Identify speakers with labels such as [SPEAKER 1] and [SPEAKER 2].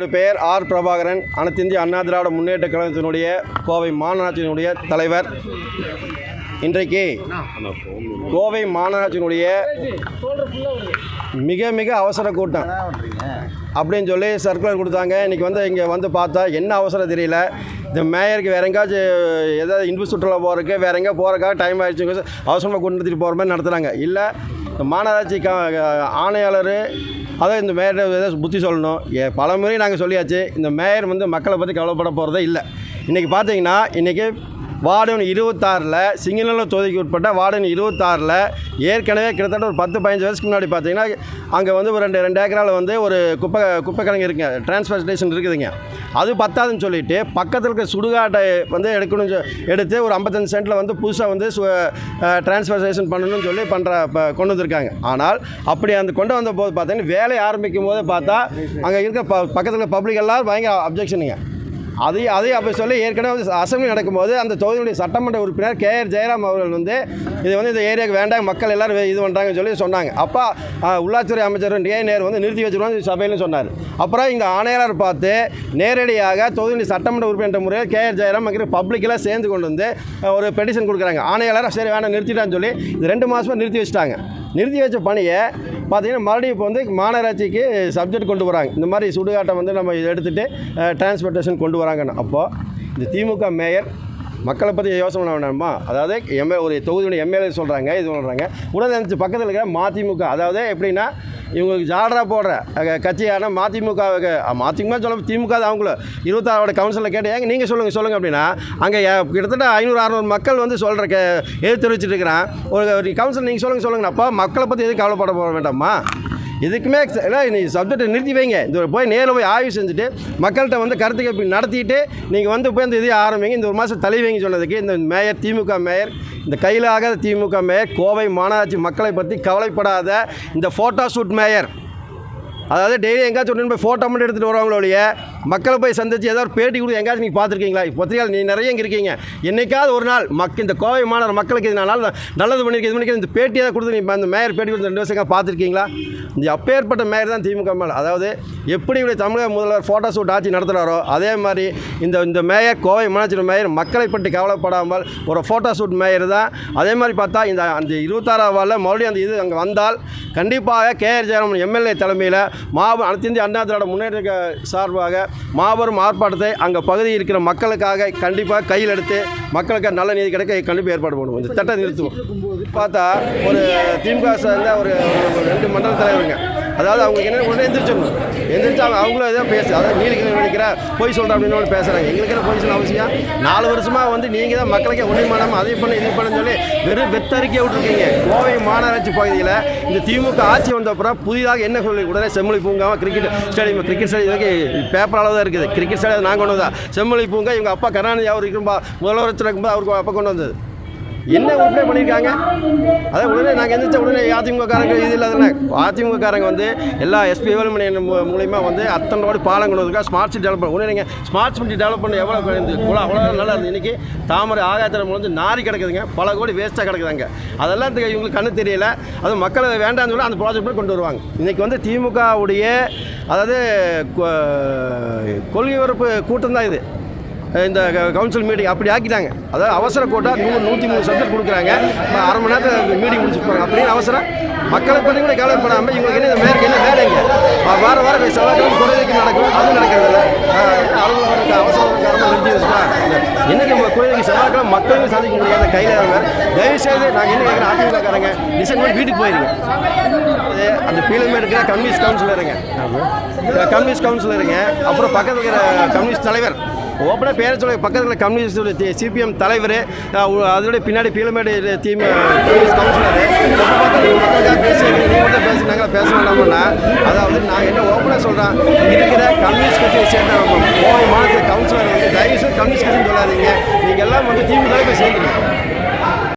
[SPEAKER 1] என்னுடைய பெயர் ஆர் பிரபாகரன். அனைத்திந்திய அண்ணா திராவிட முன்னேற்ற கழகத்தினுடைய கோவை மாநகராட்சியினுடைய தலைவர். இன்றைக்கு கோவை மாநகராட்சியினுடைய மிக மிக அவசர கூட்டம். அப்படின்னு சொல்லி சர்க்குலர் கொடுத்தாங்க. இன்றைக்கி வந்து இங்கே வந்து பார்த்தா என்ன அவசரம் தெரியல. இந்த மேயருக்கு வேற எங்கேயாச்சும் ஏதாவது இன்பு சுற்றுலா போகிறதுக்கு வேற எங்கேயா போகிறக்காக டைம் ஆகிடுச்சு அவசரமாக கொண்டு போகிற மாதிரி நடத்துகிறாங்க இல்லை இந்த மாநகராட்சி க ஆணையாளர் அதான் இந்த மேயர் ஏதாவது புத்தி சொல்லணும். ஏ பல முறை நாங்கள் சொல்லியாச்சு இந்த மேயர் வந்து மக்களை பற்றி கவலைப்பட போகிறதே இல்லை. இன்றைக்கி பார்த்தீங்கன்னா இன்றைக்கி வார்டு இருபத்தாறில் சிங்கநல்லூர் தொகுதிக்கு உட்பட்ட வார்டு இருபத்தாறில் ஏற்கனவே கிட்டத்தட்ட ஒரு பத்து பதினஞ்சு வருஷத்துக்கு முன்னாடி பார்த்தீங்கன்னா அங்கே வந்து ஒரு ரெண்டு ரெண்டு ஏக்கரால் வந்து ஒரு குப்பை குப்பை கிழங்கு இருக்குங்க டிரான்ஸ்பர் ஸ்டேஷன் இருக்குதுங்க. அது பத்தாதுன்னு சொல்லிட்டு பக்கத்தில் இருக்க சுடுகாட்டை வந்து எடுக்கணும் சொ- எடுத்து ஒரு ஐம்பத்தஞ்சு சென்ட்டில் வந்து புதுசாக வந்து டிரான்ஸ்பர் ஸ்டேஷன் பண்ணணும்னு சொல்லி பண்ணுற கொண்டு வந்திருக்காங்க. ஆனால் அப்படி அந்த கொண்டு வந்த போது பார்த்தீங்கன்னா வேலை ஆரம்பிக்கும் போது பார்த்தா அங்கே இருக்க ப பக்கத்தில் பப்ளிக் எல்லாம் பயங்கர அப்ஜெக்ஷனுங்க அதை அதை அப்போ சொல்லி ஏற்கனவே வந்து அசம்பிளி நடக்கும்போது அந்த தொகுதியுடைய சட்டமன்ற உறுப்பினர் கே ஆர் ஜெயராம் அவர்கள் வந்து இது வந்து இந்த ஏரியாவுக்கு வேண்டாம் மக்கள் எல்லாரும் இது பண்ணுறாங்கன்னு சொல்லி சொன்னாங்க. அப்போ உள்ளாட்சித்துறை அமைச்சர் டே நேர் வந்து நிறுத்தி வச்சிருவாங்க சபையிலும் சொன்னார். அப்புறம் இங்கே ஆணையாளர் பார்த்து நேரடியாக தொகுதி சட்டமன்ற உறுப்பினர் முறையில் கே ஆர் ஜெயராம் அங்கே பப்ளிக்கெல்லாம் சேர்ந்து கொண்டு வந்து ஒரு பெட்டிஷன் கொடுக்குறாங்க. ஆணையாளர் சரி வேணாம் நிறுத்திட்டான்னு சொல்லி இது ரெண்டு மாதமாக நிறுத்தி வச்சுட்டாங்க. நிறுத்தி வச்ச பணியை பார்த்தீங்கன்னா மறுபடியும் இப்போ வந்து மாநகராட்சிக்கு சப்ஜெக்ட் கொண்டு வராங்க. இந்த மாதிரி சுடுகாட்டை வந்து நம்ம இதை எடுத்துகிட்டு டிரான்ஸ்போர்ட்டேஷன் கொண்டு வராங்கன்னு. அப்போது இந்த திமுக மேயர் மக்களை பற்றி யோசனை பண்ண வேண்டாமா? அதாவது எம்ஏ ஒரு தொகுதியுடைய எம்எல்ஏ சொல்கிறாங்க இது சொல்கிறாங்க உடனே பக்கத்தில் இருக்கிற மதிமுக அதாவது எப்படின்னா இவங்களுக்கு ஜாலரா போடுற கட்சியான மதிமுகவுக்கு மதிமுக சொல்ல திமுக அவங்கள. இருபத்தாறோட கவுன்சிலில் கேட்டு ஏங்க நீங்கள் சொல்லுங்கள் சொல்லுங்கள் அப்படின்னா அங்கே கிட்டத்தட்ட ஐநூறு அறநூறு மக்கள் வந்து சொல்கிற கே எதிர்த்து தெரிவிச்சிட்டு இருக்கிறான். ஒரு கவுன்சில் நீங்கள் சொல்லுங்கள் சொல்லுங்கண்ணா. அப்போ மக்களை பற்றி எதுவும் கவலைப்பட போக வேண்டாமா இதுக்குமே இல்லை நீ சப்ஜெக்டை நிறுத்தி வைங்க. இந்த போய் நேரில் போய் ஆய்வு செஞ்சுட்டு மக்கள்கிட்ட வந்து கருத்து கேட்பு நடத்திட்டு நீங்கள் வந்து போய் இந்த இதையும் ஆரம்பிங்க. இந்த ஒரு மாதம் தள்ளி வைங்க சொன்னதுக்கு இந்த மேயர் திமுக மேயர் இந்த கையில் ஆகாத திமுக மேயர் கோவை மாநகராட்சி மக்களை பற்றி கவலைப்படாத இந்த ஃபோட்டோ ஷூட் மேயர். அதாவது டெய்லி எங்கேயாச்சும் போய் ஃபோட்டோ மட்டும் எடுத்துகிட்டு வருவாங்களோ இல்லையே மக்களை போய் சந்தித்து ஏதாவது ஒரு பேட்டி கொடுத்து எங்கேயாச்சும் நீங்கள் பார்த்துருக்கீங்களா? பத்திரிகையால் நீ நிறைய இங்கே இருக்கீங்க. என்னைக்காவது ஒரு நாள் மக் இந்த கோவை மாநகர மக்களுக்கு இது நாள் நல்லது பண்ணியிருக்க இது இந்த பேட்டி ஏதாவது கொடுத்து நீ அந்த மேயர் பேட்டி கொடுத்து ரெண்டு வருஷம் பார்த்துருக்கீங்களா? இந்த அப்பேற்பட்ட மேயர் தான் திமுக மேல். அதாவது எப்படி இப்படி தமிழக முதல்வர் ஃபோட்டோ ஷூட் ஆட்சி நடத்துகிறாரோ அதே மாதிரி இந்த இந்த மேயர் கோவை மாநகராட்சி மேயர் மக்களை பற்றி கவலைப்படாமல் ஒரு ஃபோட்டோ ஷூட் மேயர் தான். அதே மாதிரி பார்த்தா இந்த அந்த இருபத்தாறாம் வாரில் மறுபடியும் அந்த இது அங்கே வந்தால் கண்டிப்பாக கே ஆர் ஜெயராமன் எம்எல்ஏ தலைமையில் மாபெரும் அனைத்து இந்திய அண்ணா திராவிட முன்னேற்ற சார்பாக மாபெரும் ஆர்ப்பாட்டத்தை அங்கே பகுதியில் இருக்கிற மக்களுக்காக கண்டிப்பாக கையில் எடுத்து மக்களுக்கு நல்ல நீதி கிடைக்க கண்டிப்பாக ஏற்பாடு பண்ணுவோம் இந்த திட்டம் நிறுத்துவோம். பார்த்தா ஒரு திமுக சேர்ந்த ஒரு ரெண்டு மண்டல தலைவருங்க. அதாவது அவங்க என்ன உடனே எந்திரிச்சிடணும். எந்திரிச்சு அவங்க அவங்களும் ஏதோ பேசு அதாவது நீலகிரி நினைக்கிற பொய் சொல்கிறேன் அப்படின்னு ஒன்று பேசுகிறாங்க எங்களுக்கு என்ன பொய் சொல்ல அவசியம்? நாலு வருஷமாக வந்து நீங்கள் தான் மக்களுக்கே ஒன்றும் பண்ணாமல் அதை பண்ண இது பண்ணு சொல்லி வெறும் வெத்தறிக்கை விட்டுருக்கீங்க. கோவை மாநகராட்சி பகுதியில் இந்த திமுக ஆட்சி வந்த அப்புறம் புதிதாக என்ன சொல்லி உடனே செம்மொழி பூங்காவும் cricket stadium cricket stadium paper அளவு தான் இருக்குது. கிரிக்கெட் ஸ்டேடியம் நாங்கள் கொண்டு வந்தா செம்மொழி பூங்கா இவங்க அப்பா கருணாநிதி அவர் இருக்கும்போது முதலமைச்சர் இருக்கும்போது அவருக்கு அப்பா கொண்டு வந்தது. என்ன உடனே பண்ணியிருக்காங்க அதான் உடனே நாங்கள் எந்திரிச்ச உடனே அதிமுககாரங்க இது இல்லாதன அதிமுககாரங்க வந்து எல்லா எஸ்பி வேலுமணி மூலியமாக வந்து அத்தனை ரோடு பாலம் கொண்டு வந்திருக்கா ஸ்மார்ட் சிட்டி டெவலப் பண்ண உடனே நீங்கள் ஸ்மார்ட் சிட்டி டெவலப் பண்ண எவ்வளோ குழா குளம் அவ்வளோ நல்லா இருந்தது. இன்றைக்கி தாமரை ஆகாயத்தில் முடிஞ்சு நாரி கிடக்குதுங்க. பல கோடி வேஸ்ட்டாக கிடக்குதாங்க. அதெல்லாம் இவங்களுக்கு கண்ணு தெரியல. அது மக்களை வேண்டாம்னு சொல்லி அந்த ப்ராஜெக்ட் கொண்டு வருவாங்க. இன்றைக்கி வந்து திமுகவுடைய அதாவது கொ- கொள்கை வரப்பு கூட்டம் தான் இது. இந்த கவுன்சில் மீட்டிங் அப்படி ஆக்கிட்டாங்க. அதாவது அவசர கோட்டா நூறு நூற்றி மூணு சப்ஜெக்ட் கொடுக்குறாங்க. அரை மணி நேரத்தில் மீட்டிங் முடிச்சுட்டு போகிறாங்க அப்படின்னு அவசரம். மக்களை பற்றி கூட கவலைப்படாமல் இவங்களுக்கு என்ன மேற்கு என்ன வேலைங்க வார வாரம் செவ்வாய்க்கிழமை குறைக்கு நடக்கும். அதுவும் நடக்கிறது இல்லை. அவங்க அவசரம் காரணமாக நிறுத்தி வச்சுட்டா என்னைக்கு நம்ம கோயிலுக்கு செவ்வாய்க்கிழமை மக்களும் சாதிக்க முடியாத கையில் அவங்க தயவு செய்து நாங்கள் என்ன கேட்குறோம் அதிமுகக்காரங்க டிசைன் பண்ணி வீட்டுக்கு போயிருங்க. அந்த பீலமே இருக்கிற கம்யூனிஸ்ட் கவுன்சிலருங்க கம்யூனிஸ்ட் கவுன்சிலருங்க அப்புறம் பக்கத்தில் இருக்கிற கம்யூனிஸ்ட் தலைவர் ஓப்பனாக பேர சொல்ல பக்கத்தில் கம்யூனிஸ்ட் சிபிஎம் தலைவர் அதோட பின்னாடி பீலமேடு டீம் கவுன்சிலர். கவுன்சிலரு எப்போ பார்த்தாலும் பேசி பேச அதாவது நான் என்ன ஓப்பனாக சொல்கிறேன் இருக்கிற கம்யூனிஸ்ட் கட்சியை சேர்ந்த மாநில கவுன்சிலர் வந்து தயவுசெய்து கம்யூனிஸ்ட் கட்சின்னு சொல்லாதீங்க. நீங்கள் எல்லாம் வந்து திமுக போய் சேர்ந்துருங்க